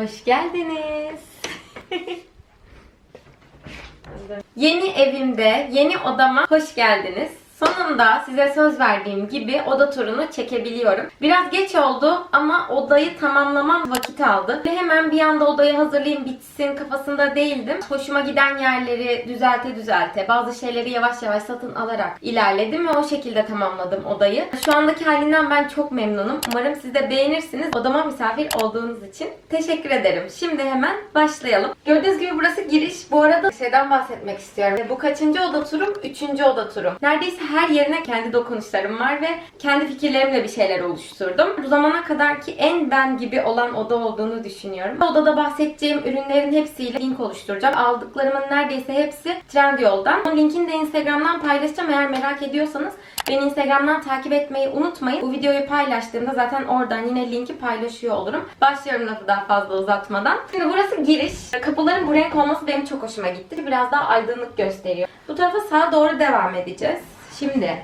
Hoş geldiniz. yeni evimde, yeni odama hoş geldiniz. Sonunda size söz verdiğim gibi oda turunu çekebiliyorum. Biraz geç oldu ama odayı tamamlamam vakit aldı. Ve hemen bir anda odayı hazırlayayım bitsin kafasında değildim. Hoşuma giden yerleri düzelte düzelte, bazı şeyleri yavaş yavaş satın alarak ilerledim ve o şekilde tamamladım odayı. Şu andaki halinden ben çok memnunum. Umarım siz de beğenirsiniz. Odama misafir olduğunuz için teşekkür ederim. Şimdi hemen başlayalım. Gördüğünüz gibi burası giriş. Bu arada şeyden bahsetmek istiyorum. Bu kaçıncı oda turum? Üçüncü oda turum. Neredeyse her yerine kendi dokunuşlarım var ve kendi fikirlerimle bir şeyler oluşturdum. Bu zamana kadarki en ben gibi olan oda olduğunu düşünüyorum. Odada bahsedeceğim ürünlerin hepsiyle link oluşturacağım. Aldıklarımın neredeyse hepsi Trendyol'dan. O linkini de Instagram'dan paylaşacağım. Eğer merak ediyorsanız beni Instagram'dan takip etmeyi unutmayın. Bu videoyu paylaştığımda zaten oradan yine linki paylaşıyor olurum. Başlıyorum lafı daha fazla uzatmadan. Şimdi burası giriş. Kapıların bu renk olması benim çok hoşuma gitti. Biraz daha aydınlık gösteriyor. Bu tarafa sağa doğru devam edeceğiz. Şimdi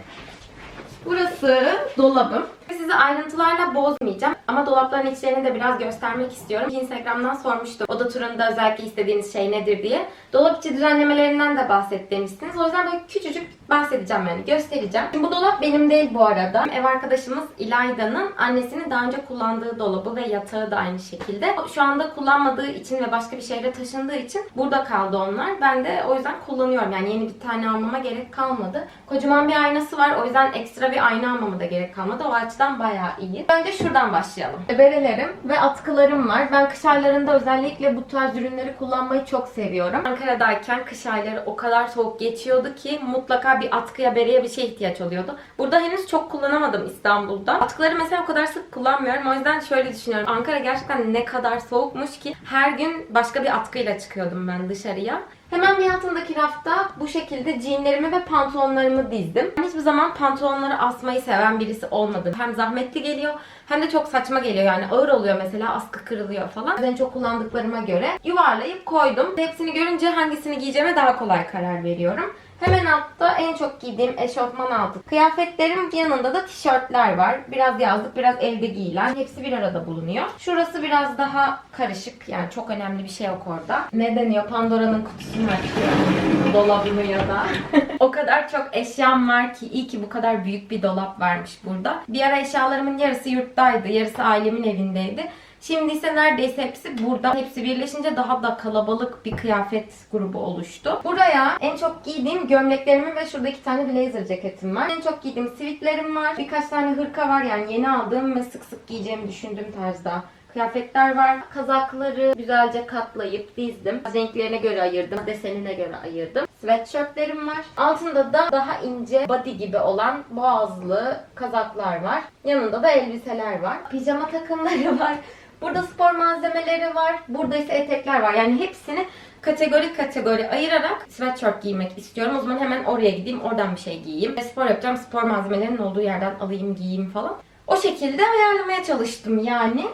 burası dolabım. Sizi ayrıntılarla bozmayacağım ama dolapların içlerini de biraz göstermek istiyorum. Instagram'dan sormuştum. Oda turunda özellikle istediğiniz şey nedir diye. Dolap içi düzenlemelerinden de bahset demiştiniz. O yüzden böyle küçücük bahsedeceğim yani göstereceğim. Şimdi bu dolap benim değil bu arada. Ev arkadaşımız İlayda'nın annesinin daha önce kullandığı dolabı ve yatağı da aynı şekilde. Şu anda kullanmadığı için ve başka bir şehre taşındığı için burada kaldı onlar. Ben de o yüzden kullanıyorum. Yani yeni bir tane almama gerek kalmadı. Kocaman bir aynası var. O yüzden ekstra bir ayna almama da gerek kalmadı. O açıdan bayağı iyi. Önce şuradan başlayalım. Berelerim ve atkılarım var. Ben kış aylarında özellikle bu tarz ürünleri kullanmayı çok seviyorum. Ankara'dayken kış ayları o kadar soğuk geçiyordu ki mutlaka bir atkıya, bereye bir şey ihtiyaç oluyordu. Burada henüz çok kullanamadım İstanbul'da. Atkıları mesela o kadar sık kullanmıyorum. O yüzden şöyle düşünüyorum. Ankara gerçekten ne kadar soğukmuş ki her gün başka bir atkıyla çıkıyordum ben dışarıya. Hemen bir altındaki rafta bu şekilde jeanlerimi ve pantolonlarımı dizdim. Ben hiçbir zaman pantolonları asmayı seven birisi olmadım. Hem zahmetli geliyor hem de çok saçma geliyor yani ağır oluyor mesela askı kırılıyor falan. En çok kullandıklarıma göre yuvarlayıp koydum. Hepsini görünce hangisini giyeceğime daha kolay karar veriyorum. Hemen altta en çok giydiğim eşofman altı. Kıyafetlerim yanında da tişörtler var. Biraz yazlık, biraz evde giyilen. Hepsi bir arada bulunuyor. Şurası biraz daha karışık. Yani çok önemli bir şey yok orada. Ne deniyor? Pandora'nın kutusunu açıyorum. Dolabını ya da. o kadar çok eşyam var ki iyi ki bu kadar büyük bir dolap varmış burada. Bir ara eşyalarımın yarısı yurttaydı. Yarısı ailemin evindeydi. Şimdi ise neredeyse hepsi burada. Hepsi birleşince daha da kalabalık bir kıyafet grubu oluştu. Buraya en çok giydiğim gömleklerimi ve şurada iki tane blazer ceketim var. En çok giydiğim sivitlerim var. Birkaç tane hırka var yani yeni aldığım ve sık sık giyeceğimi düşündüğüm tarzda kıyafetler var. Kazakları güzelce katlayıp dizdim. Renklerine göre ayırdım. Desenine göre ayırdım. Sweatshirtlerim var. Altında da daha ince body gibi olan boğazlı kazaklar var. Yanında da elbiseler var. Pijama takımları var. Burada spor malzemeleri var. Burada ise etekler var. Yani hepsini kategori kategori ayırarak sweatshirt giymek istiyorum. O zaman hemen oraya gideyim. Oradan bir şey giyeyim. Ve spor yapacağım. Spor malzemelerinin olduğu yerden alayım, giyeyim falan. O şekilde ayarlamaya çalıştım yani.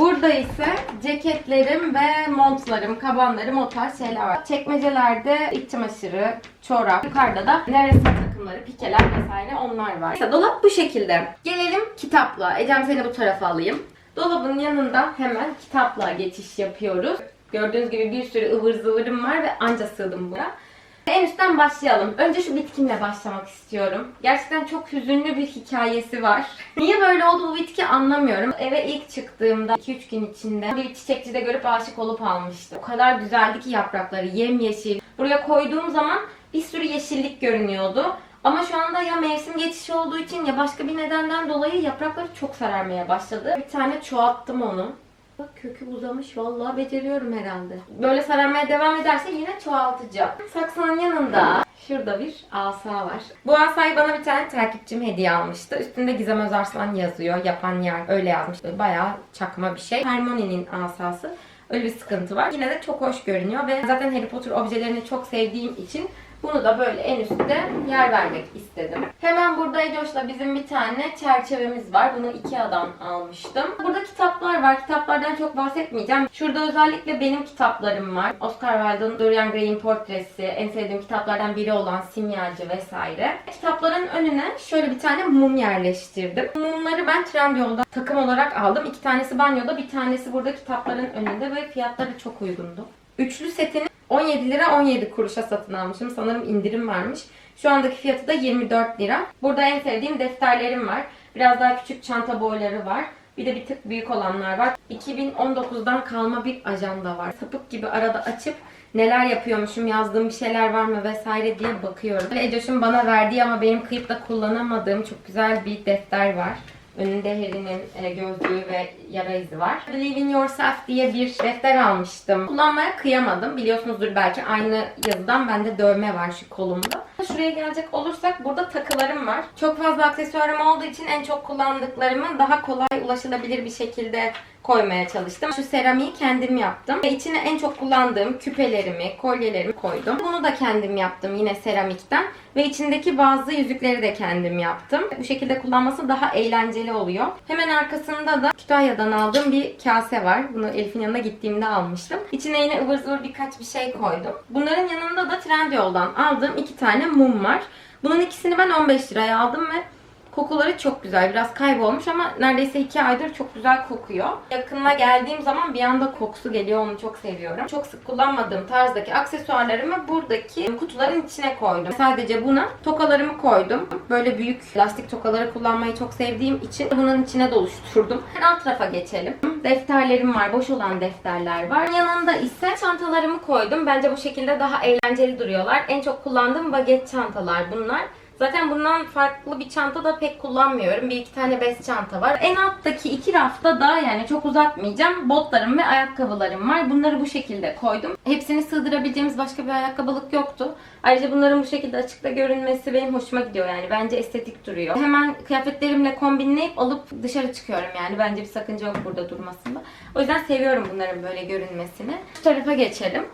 Burada ise ceketlerim ve montlarım, kabanlarım o tarz şeyler var. Çekmecelerde iç çamaşırı, çorap, yukarıda da neresi takımları, pikeler vesaire onlar var. Mesela dolap bu şekilde. Gelelim kitapla. Ecem seni bu tarafa alayım. Dolabın yanında hemen kitapla geçiş yapıyoruz. Gördüğünüz gibi bir sürü ıvır zıvırım var ve anca sığdım buna. En üstten başlayalım. Önce şu bitkimle başlamak istiyorum. Gerçekten çok hüzünlü bir hikayesi var. Niye böyle oldu bu bitki anlamıyorum. Eve ilk çıktığımda 2-3 gün içinde bir çiçekçide görüp aşık olup almıştım. O kadar güzeldi ki yaprakları yemyeşil. Buraya koyduğum zaman bir sürü yeşillik görünüyordu. Ama şu anda ya mevsim geçişi olduğu için ya başka bir nedenden dolayı yaprakları çok sararmaya başladı. Bir tane çoğalttım onu. Bak kökü uzamış vallahi beceriyorum herhalde. Böyle sararmaya devam ederse yine çoğaltacağım. Saksının yanında şurada bir asa var. Bu asayı bana bir tane takipçim hediye almıştı. Üstünde Gizem Özarslan yazıyor. Yapan yer öyle yazmış. Bayağı çakma bir şey. Hermione'nin asası. Öyle bir sıkıntı var. Yine de çok hoş görünüyor ve zaten Harry Potter objelerini çok sevdiğim için Bunu da böyle en üstte yer vermek istedim. Hemen burada Ecoş'la bizim bir tane çerçevemiz var. Bunu Ikea'dan almıştım. Burada kitaplar var. Kitaplardan çok bahsetmeyeceğim. Şurada özellikle benim kitaplarım var. Oscar Wilde'ın Dorian Gray'in portresi, en sevdiğim kitaplardan biri olan Simyacı vesaire. Kitapların önüne şöyle bir tane mum yerleştirdim. Mumları ben Trendyol'da takım olarak aldım. İki tanesi banyoda, bir tanesi burada kitapların önünde ve fiyatları çok uygundu. Üçlü setini 17 lira 17 kuruşa satın almışım. Sanırım indirim varmış. Şu andaki fiyatı da 24 lira. Burada en sevdiğim defterlerim var. Biraz daha küçük çanta boyları var. Bir de bir tık büyük olanlar var. 2019'dan kalma bir ajanda var. Sapık gibi arada açıp neler yapıyormuşum, yazdığım bir şeyler var mı vesaire diye bakıyorum. Böyle Ecoş'un bana verdiği ama benim kıyıp da kullanamadığım çok güzel bir defter var. Önünde Harry'nin e, gözlüğü ve yara izi var. Believe in Yourself diye bir defter almıştım. Kullanmaya kıyamadım. Biliyorsunuzdur belki aynı yazıdan bende dövme var şu kolumda. Şuraya gelecek olursak burada takılarım var. Çok fazla aksesuarım olduğu için en çok kullandıklarımı daha kolay ulaşılabilir bir şekilde koymaya çalıştım. Şu seramiği kendim yaptım. Ve içine en çok kullandığım küpelerimi, kolyelerimi koydum. Bunu da kendim yaptım yine seramikten. Ve içindeki bazı yüzükleri de kendim yaptım. Bu şekilde kullanması daha eğlenceli oluyor. Hemen arkasında da Kütahya'dan aldığım bir kase var. Bunu Elif'in yanına gittiğimde almıştım. İçine yine ıvır zıvır birkaç bir şey koydum. Bunların yanında da Trendyol'dan aldığım iki tane mum var. Bunun ikisini ben 15 liraya aldım ve Kokuları çok güzel. Biraz kaybolmuş ama neredeyse iki aydır çok güzel kokuyor. Yakınına geldiğim zaman bir anda kokusu geliyor. Onu çok seviyorum. Çok sık kullanmadığım tarzdaki aksesuarlarımı buradaki kutuların içine koydum. Sadece buna tokalarımı koydum. Böyle büyük lastik tokaları kullanmayı çok sevdiğim için bunun içine doluşturdum. Alt tarafa geçelim. Defterlerim var. Boş olan defterler var. Yanında ise çantalarımı koydum. Bence bu şekilde daha eğlenceli duruyorlar. En çok kullandığım baget çantalar bunlar. Zaten bundan farklı bir çanta da pek kullanmıyorum. Bir iki tane bez çanta var. En alttaki iki rafta da yani çok uzatmayacağım. Botlarım ve ayakkabılarım var. Bunları bu şekilde koydum. Hepsini sığdırabileceğimiz başka bir ayakkabılık yoktu. Ayrıca bunların bu şekilde açıkta görünmesi benim hoşuma gidiyor yani. Bence estetik duruyor. Hemen kıyafetlerimle kombinleyip alıp dışarı çıkıyorum yani. Bence bir sakınca yok burada durmasında. O yüzden seviyorum bunların böyle görünmesini. Şu tarafa geçelim.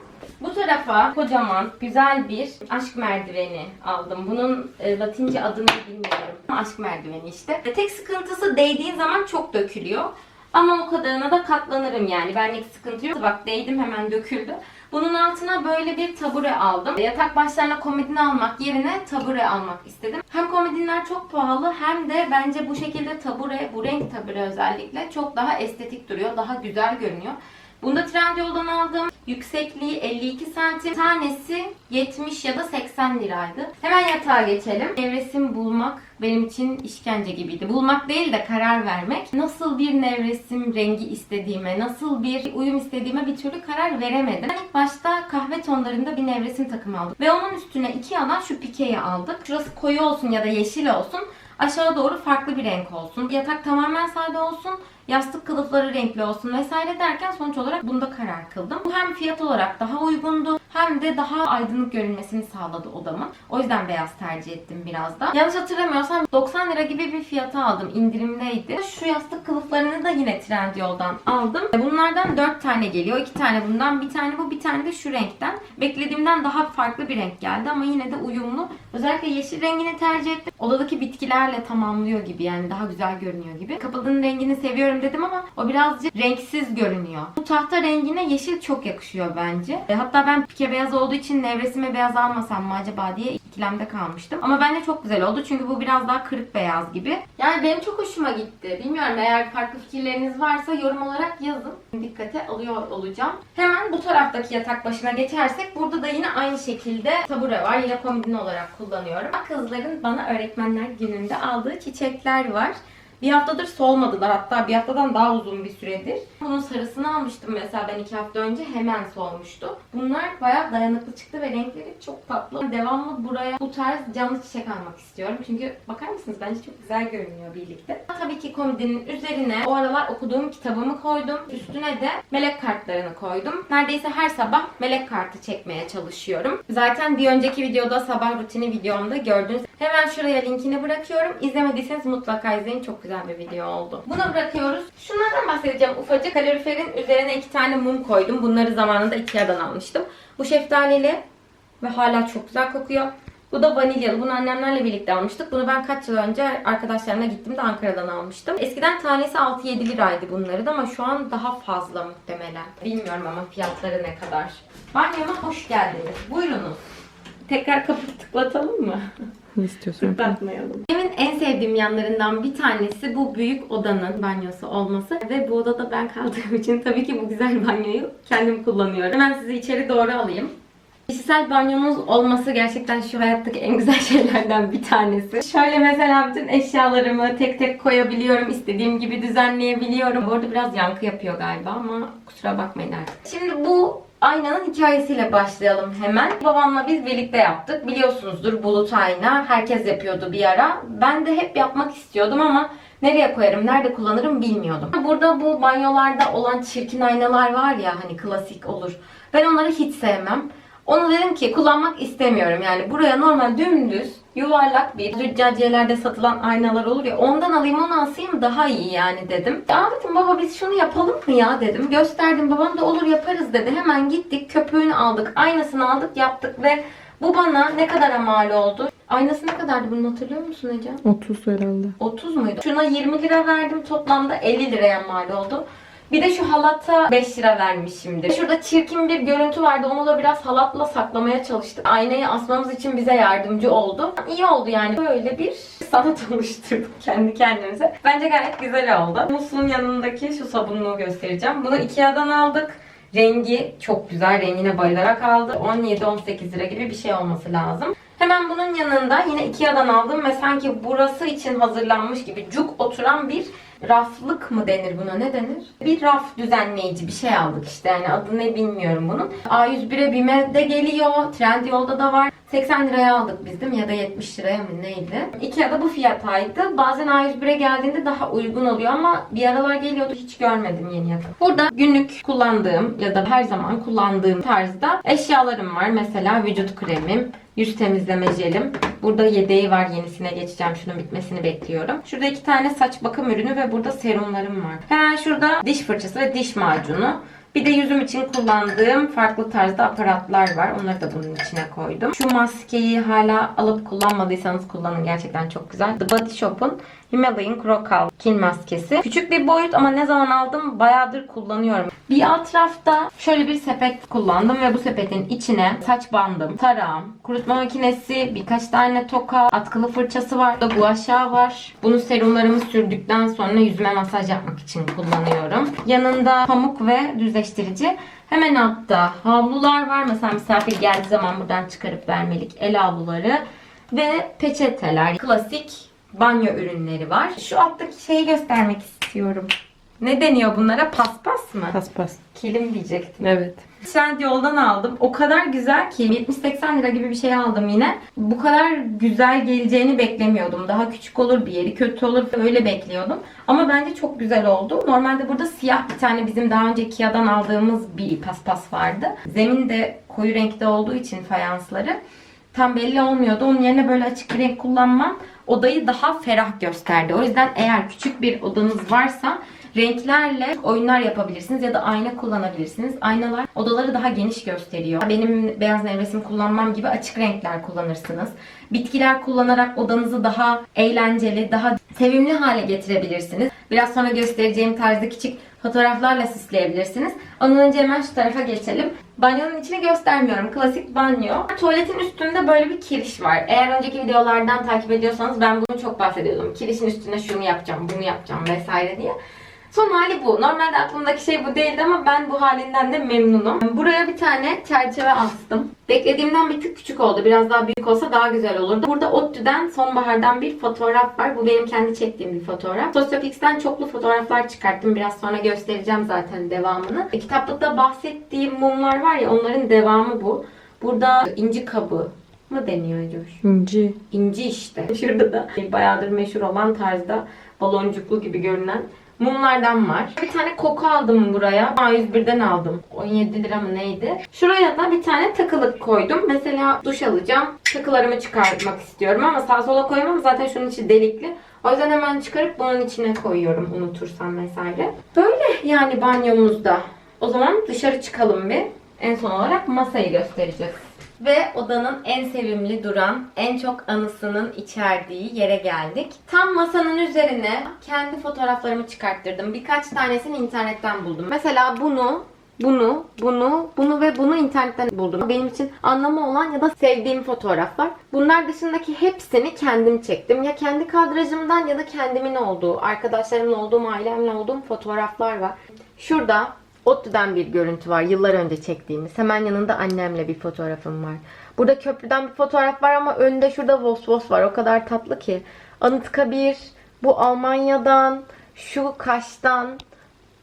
Bu tarafa kocaman güzel bir aşk merdiveni aldım. Bunun e, latince adını bilmiyorum. Aşk merdiveni işte. E, tek sıkıntısı değdiğin zaman çok dökülüyor. Ama o kadarına da katlanırım yani. Benlik sıkıntı yok. Bak değdim hemen döküldü. Bunun altına böyle bir tabure aldım. Yatak başlarına komodin almak yerine tabure almak istedim. Hem komodinler çok pahalı hem de bence bu şekilde tabure, bu renk tabure özellikle çok daha estetik duruyor. Daha güzel görünüyor. Bunu da Trendyol'dan aldım. Yüksekliği 52 santim. Tanesi 70 ya da 80 liraydı. Hemen yatağa geçelim. Nevresim bulmak benim için işkence gibiydi. Bulmak değil de karar vermek. Nasıl bir nevresim rengi istediğime, nasıl bir uyum istediğime bir türlü karar veremedim. Ben ilk başta kahve tonlarında bir nevresim takımı aldım. Ve onun üstüne iki alan şu pikeyi aldık. Şurası koyu olsun ya da yeşil olsun. Aşağı doğru farklı bir renk olsun. Yatak tamamen sade olsun. Yastık kılıfları renkli olsun vesaire derken sonuç olarak bunda karar kıldım. Bu hem fiyat olarak daha uygundu hem de daha aydınlık görünmesini sağladı odamın. O yüzden beyaz tercih ettim biraz da. Yanlış hatırlamıyorsam 90 lira gibi bir fiyata aldım. indirimdeydi. Şu yastık kılıflarını da yine Trendyol'dan aldım. Bunlardan 4 tane geliyor. 2 tane bundan, bir tane bu, bir tane de şu renkten. Beklediğimden daha farklı bir renk geldi ama yine de uyumlu. Özellikle yeşil rengini tercih ettim. Odadaki bitkilerle tamamlıyor gibi yani daha güzel görünüyor gibi. Kapının rengini seviyorum dedim ama o birazcık renksiz görünüyor. Bu tahta rengine yeşil çok yakışıyor bence. E, Hatta ben pike beyaz olduğu için nevresime beyaz almasam mı acaba diye ikilemde kalmıştım. Ama bence çok güzel oldu çünkü bu biraz daha kırık beyaz gibi. Yani benim çok hoşuma gitti. Bilmiyorum eğer farklı fikirleriniz varsa yorum olarak yazın. Dikkate alıyor olacağım. Hemen bu taraftaki yatak başına geçersek burada da yine aynı şekilde tabure var. Yine kombin olarak kullanıyorum. Kızların bana öğretmenler gününde aldığı çiçekler var. Bir haftadır solmadılar hatta bir haftadan daha uzun bir süredir. Bunun sarısını almıştım mesela ben iki hafta önce hemen solmuştu. Bunlar bayağı dayanıklı çıktı ve renkleri çok tatlı. Devamlı buraya bu tarz canlı çiçek almak istiyorum. Çünkü bakar mısınız bence çok güzel görünüyor birlikte. Tabii ki komodinin üzerine o aralar okuduğum kitabımı koydum. Üstüne de melek kartlarını koydum. Neredeyse her sabah melek kartı çekmeye çalışıyorum. Zaten bir önceki videoda sabah rutini videomda gördünüz. Hemen şuraya linkini bırakıyorum. İzlemediyseniz mutlaka izleyin. Çok güzel bir video oldu. Bunu bırakıyoruz. Şunlardan bahsedeceğim. Ufacık kaloriferin üzerine iki tane mum koydum. Bunları zamanında Ikea'dan almıştım. Bu şeftalili ve hala çok güzel kokuyor. Bu da vanilyalı. Bunu annemlerle birlikte almıştık. Bunu ben kaç yıl önce arkadaşlarına gittim de Ankara'dan almıştım. Eskiden tanesi 6-7 liraydı bunların ama şu an daha fazla muhtemelen. Bilmiyorum ama fiyatları ne kadar. Banyoma hoş geldiniz. Buyurunuz. Tekrar kapı tıklatalım mı? Ne istiyorsun? Tıklatmayalım. Benim en sevdiğim yanlarından bir tanesi bu büyük odanın banyosu olması. Ve bu odada ben kaldığım için tabii ki bu güzel banyoyu kendim kullanıyorum. Hemen sizi içeri doğru alayım. Kişisel banyomuz olması gerçekten şu hayattaki en güzel şeylerden bir tanesi. Şöyle mesela bütün eşyalarımı tek tek koyabiliyorum. istediğim gibi düzenleyebiliyorum. Bu arada biraz yankı yapıyor galiba ama kusura bakmayın artık. Şimdi bu aynanın hikayesiyle başlayalım hemen. Babamla biz birlikte yaptık. Biliyorsunuzdur bulut ayna. Herkes yapıyordu bir ara. Ben de hep yapmak istiyordum ama nereye koyarım, nerede kullanırım bilmiyordum. Burada bu banyolarda olan çirkin aynalar var ya hani klasik olur. Ben onları hiç sevmem. Onu dedim ki kullanmak istemiyorum. Yani buraya normal dümdüz yuvarlak bir züccaciyelerde satılan aynalar olur ya ondan alayım onu asayım daha iyi yani dedim. Dedim baba biz şunu yapalım mı ya dedim. Gösterdim babam da olur yaparız dedi. Hemen gittik köpüğünü aldık aynasını aldık yaptık ve bu bana ne kadar mal oldu? Aynası ne kadardı bunu hatırlıyor musun Ece? 30 herhalde. 30 muydu? Şuna 20 lira verdim toplamda 50 liraya mal oldu. Bir de şu halata 5 lira vermişimdir. Şurada çirkin bir görüntü vardı. Onu da biraz halatla saklamaya çalıştık. Aynayı asmamız için bize yardımcı oldu. İyi oldu yani. Böyle bir sanat oluşturduk kendi kendimize. Bence gayet güzel oldu. Musluğun yanındaki şu sabunluğu göstereceğim. Bunu Ikea'dan aldık. Rengi çok güzel. Rengine bayılarak aldı. 17-18 lira gibi bir şey olması lazım. Hemen bunun yanında yine Ikea'dan aldım ve sanki burası için hazırlanmış gibi cuk oturan bir raflık mı denir buna ne denir? Bir raf düzenleyici bir şey aldık işte yani adı ne bilmiyorum bunun. A101'e BİM'e de geliyor. Trendyol'da da var. 80 liraya aldık biz değil mi? Ya da 70 liraya mı neydi? Ikea'da bu fiyattaydı. Bazen A101'e geldiğinde daha uygun oluyor ama bir aralar geliyordu hiç görmedim yeni yatak. Burada günlük kullandığım ya da her zaman kullandığım tarzda eşyalarım var. Mesela vücut kremim, yüz temizleme jelim. Burada yedeği var yenisine geçeceğim. Şunun bitmesini bekliyorum. Şurada iki tane saç bakım ürünü ve burada serumlarım var. Hemen şurada diş fırçası ve diş macunu. Bir de yüzüm için kullandığım farklı tarzda aparatlar var. Onları da bunun içine koydum. Şu maskeyi hala alıp kullanmadıysanız kullanın. Gerçekten çok güzel. The Body Shop'un Himalayan Crocal kin maskesi. Küçük bir boyut ama ne zaman aldım bayağıdır kullanıyorum. Bir alt rafta şöyle bir sepet kullandım ve bu sepetin içine saç bandım, tarağım, kurutma makinesi, birkaç tane toka, atkılı fırçası var. Burada guaşa var. Bunu serumlarımı sürdükten sonra yüzüme masaj yapmak için kullanıyorum. Yanında pamuk ve düzleştirici. Hemen altta havlular var. Mesela misafir geldiği zaman buradan çıkarıp vermelik el havluları. Ve peçeteler. Klasik banyo ürünleri var. Şu alttaki şeyi göstermek istiyorum. Ne deniyor bunlara? Paspas mı? Paspas. Kilim diyecektim. Evet. Trend yoldan aldım. O kadar güzel ki 70-80 lira gibi bir şey aldım yine. Bu kadar güzel geleceğini beklemiyordum. Daha küçük olur bir yeri kötü olur öyle bekliyordum. Ama bence çok güzel oldu. Normalde burada siyah bir tane bizim daha önce Ikea'dan aldığımız bir paspas vardı. Zemin de koyu renkte olduğu için fayansları tam belli olmuyordu. Onun yerine böyle açık renk kullanmam odayı daha ferah gösterdi. O yüzden eğer küçük bir odanız varsa renklerle oyunlar yapabilirsiniz ya da ayna kullanabilirsiniz. Aynalar odaları daha geniş gösteriyor. Benim beyaz nevresim kullanmam gibi açık renkler kullanırsınız. Bitkiler kullanarak odanızı daha eğlenceli, daha sevimli hale getirebilirsiniz. Biraz sonra göstereceğim tarzda küçük fotoğraflarla süsleyebilirsiniz. Ondan önce hemen şu tarafa geçelim. Banyonun içini göstermiyorum. Klasik banyo. Tuvaletin üstünde böyle bir kiriş var. Eğer önceki videolardan takip ediyorsanız ben bunu çok bahsediyordum. Kirişin üstüne şunu yapacağım, bunu yapacağım vesaire diye. Son hali bu. Normalde aklımdaki şey bu değildi ama ben bu halinden de memnunum. Buraya bir tane çerçeve astım. Beklediğimden bir tık küçük oldu. Biraz daha büyük olsa daha güzel olurdu. Burada ODTÜ'den sonbahardan bir fotoğraf var. Bu benim kendi çektiğim bir fotoğraf. Sosyopix'ten çoklu fotoğraflar çıkarttım. Biraz sonra göstereceğim zaten devamını. E, kitaplıkta bahsettiğim mumlar var ya onların devamı bu. Burada inci kabı mı deniyor Coş? İnci. İnci işte. Şurada da bayağıdır meşhur olan tarzda baloncuklu gibi görünen mumlardan var. Bir tane koku aldım buraya. A101'den aldım. 17 lira mı neydi? Şuraya da bir tane takılık koydum. Mesela duş alacağım. Takılarımı çıkartmak istiyorum ama sağa sola koyamam. Zaten şunun içi delikli. O yüzden hemen çıkarıp bunun içine koyuyorum unutursam vesaire. Böyle yani banyomuzda. O zaman dışarı çıkalım bir. En son olarak masayı göstereceğiz. Ve odanın en sevimli duran, en çok anısının içerdiği yere geldik. Tam masanın üzerine kendi fotoğraflarımı çıkarttırdım. Birkaç tanesini internetten buldum. Mesela bunu bunu, bunu, bunu ve bunu internetten buldum. Benim için anlamı olan ya da sevdiğim fotoğraflar. Bunlar dışındaki hepsini kendim çektim. Ya kendi kadrajımdan ya da kendimin olduğu, arkadaşlarımla olduğum, ailemle olduğum fotoğraflar var. Şurada ODTÜ'den bir görüntü var. Yıllar önce çektiğimiz. Hemen yanında annemle bir fotoğrafım var. Burada köprüden bir fotoğraf var ama önde şurada Vos Vos var. O kadar tatlı ki. Anıtkabir, bu Almanya'dan, şu Kaş'tan,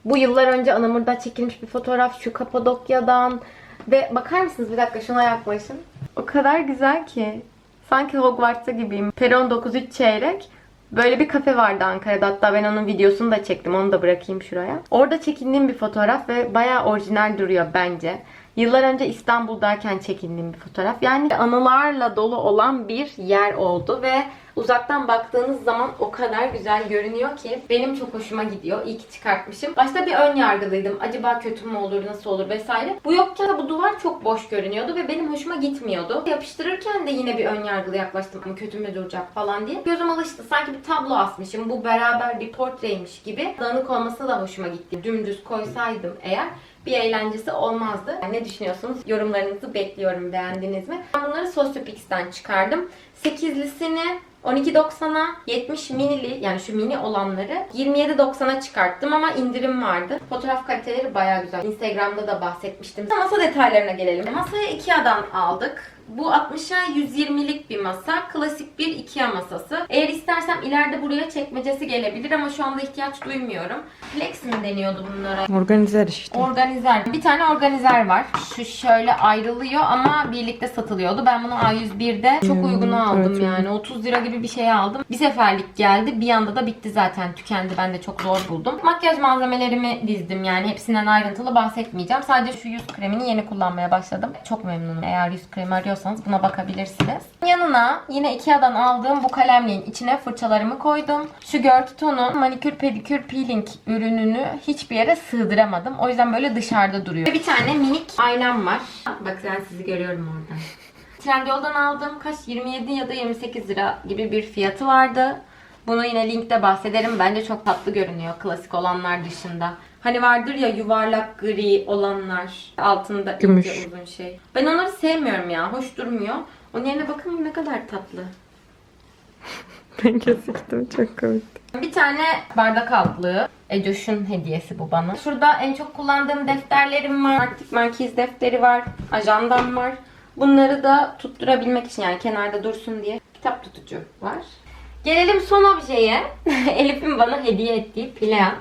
bu yıllar önce Anamur'da çekilmiş bir fotoğraf. Şu Kapadokya'dan. Ve bakar mısınız bir dakika şuna yaklaşın. O kadar güzel ki. Sanki Hogwarts'ta gibiyim. Peron 93 çeyrek. Böyle bir kafe vardı Ankara'da. Hatta ben onun videosunu da çektim. Onu da bırakayım şuraya. Orada çekindiğim bir fotoğraf ve bayağı orijinal duruyor bence. Yıllar önce İstanbul'dayken çekindiğim bir fotoğraf. Yani anılarla dolu olan bir yer oldu ve uzaktan baktığınız zaman o kadar güzel görünüyor ki benim çok hoşuma gidiyor. İyi ki çıkartmışım. Başta bir ön yargılıydım. Acaba kötü mü olur, nasıl olur vesaire. Bu yokken bu duvar çok boş görünüyordu ve benim hoşuma gitmiyordu. Yapıştırırken de yine bir ön yargılı yaklaştım. Ama kötü mü duracak falan diye. Gözüm alıştı. Sanki bir tablo asmışım. Bu beraber bir portreymiş gibi. Dağınık olması da hoşuma gitti. Dümdüz koysaydım eğer bir eğlencesi olmazdı. Ne düşünüyorsunuz? Yorumlarınızı bekliyorum. Beğendiniz mi? Ben bunları Sosyopix'ten çıkardım. 8'lisini 12.90'a 70 minili yani şu mini olanları 27.90'a çıkarttım ama indirim vardı. Fotoğraf kaliteleri baya güzel. Instagram'da da bahsetmiştim. Masa detaylarına gelelim. Masayı Ikea'dan aldık. Bu 60'a 120'lik bir masa. Klasik bir Ikea masası. Eğer istersem ileride buraya çekmecesi gelebilir ama şu anda ihtiyaç duymuyorum. Flex mi deniyordu bunlara? Organizer işte. Organizer. Bir tane organizer var. Şu şöyle ayrılıyor ama birlikte satılıyordu. Ben bunu A101'de çok Hmm, uyguna aldım evet, yani. 30 lira gibi bir şey aldım. Bir seferlik geldi. Bir anda da bitti zaten. Tükendi. Ben de çok zor buldum. Makyaj malzemelerimi dizdim yani. Hepsinden ayrıntılı bahsetmeyeceğim. Sadece şu yüz kremini yeni kullanmaya başladım. Çok memnunum. Eğer yüz kremi arıyorsanız buna bakabilirsiniz. Yanına yine Ikea'dan aldığım bu kalemliğin içine fırçalarımı koydum. Şu Görtü manikür pedikür peeling ürününü hiçbir yere sığdıramadım. O yüzden böyle dışarıda duruyor. Bir tane minik aynam var. Bak ben sizi görüyorum oradan. Trendyol'dan aldım. Kaç? 27 ya da 28 lira gibi bir fiyatı vardı. Bunu yine linkte bahsederim. Bence çok tatlı görünüyor klasik olanlar dışında. Hani vardır ya yuvarlak gri olanlar. Altında Gümüş. uzun şey. Ben onları sevmiyorum ya. Hoş durmuyor. Onun yerine bakın ne kadar tatlı. Ben kesiktim çok komikti. Bir tane bardak altlığı. Ecoş'un hediyesi bu bana. Şurada en çok kullandığım defterlerim var. Artık merkez defteri var. Ajandam var. Bunları da tutturabilmek için yani kenarda dursun diye kitap tutucu var. Gelelim son objeye. Elif'in bana hediye ettiği plan.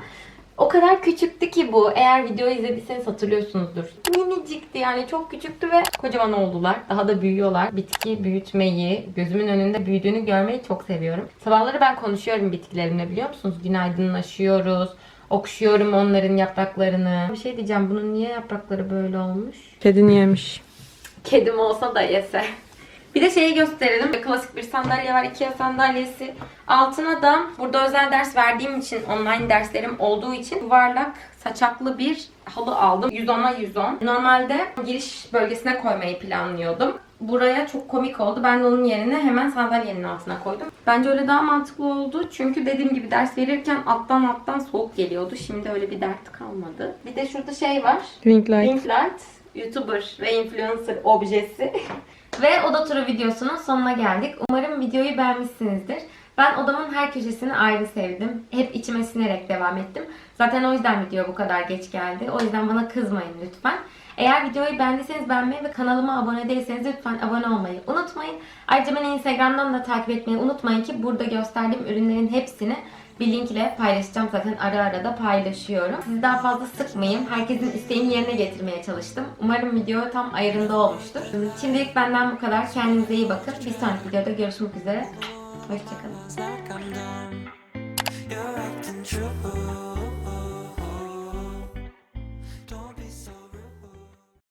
O kadar küçüktü ki bu. Eğer videoyu izlediyseniz hatırlıyorsunuzdur. Minicikti yani çok küçüktü ve kocaman oldular. Daha da büyüyorlar. Bitki büyütmeyi, gözümün önünde büyüdüğünü görmeyi çok seviyorum. Sabahları ben konuşuyorum bitkilerimle biliyor musunuz? Günaydınlaşıyoruz. Okşuyorum onların yapraklarını. Bir şey diyeceğim bunun niye yaprakları böyle olmuş? Kedin yemiş. Kedim olsa da yese. Bir de şeyi gösterelim. Klasik bir sandalye var. Ikea sandalyesi. Altına da burada özel ders verdiğim için online derslerim olduğu için yuvarlak saçaklı bir halı aldım. 110'a 110. Normalde giriş bölgesine koymayı planlıyordum. Buraya çok komik oldu. Ben de onun yerine hemen sandalyenin altına koydum. Bence öyle daha mantıklı oldu. Çünkü dediğim gibi ders verirken alttan alttan soğuk geliyordu. Şimdi öyle bir dert kalmadı. Bir de şurada şey var. Ring light. Ring light, YouTuber ve influencer objesi. ve oda turu videosunun sonuna geldik. Umarım videoyu beğenmişsinizdir. Ben odamın her köşesini ayrı sevdim. Hep içime sinerek devam ettim. Zaten o yüzden video bu kadar geç geldi. O yüzden bana kızmayın lütfen. Eğer videoyu beğendiyseniz beğenmeyi ve kanalıma abone değilseniz lütfen abone olmayı unutmayın. Ayrıca beni Instagram'dan da takip etmeyi unutmayın ki burada gösterdiğim ürünlerin hepsini bir link ile paylaşacağım. Zaten ara ara da paylaşıyorum. Sizi daha fazla sıkmayayım. Herkesin isteğini yerine getirmeye çalıştım. Umarım video tam ayarında olmuştur. Şimdilik benden bu kadar. Kendinize iyi bakın. Bir sonraki videoda görüşmek üzere. Hoşçakalın.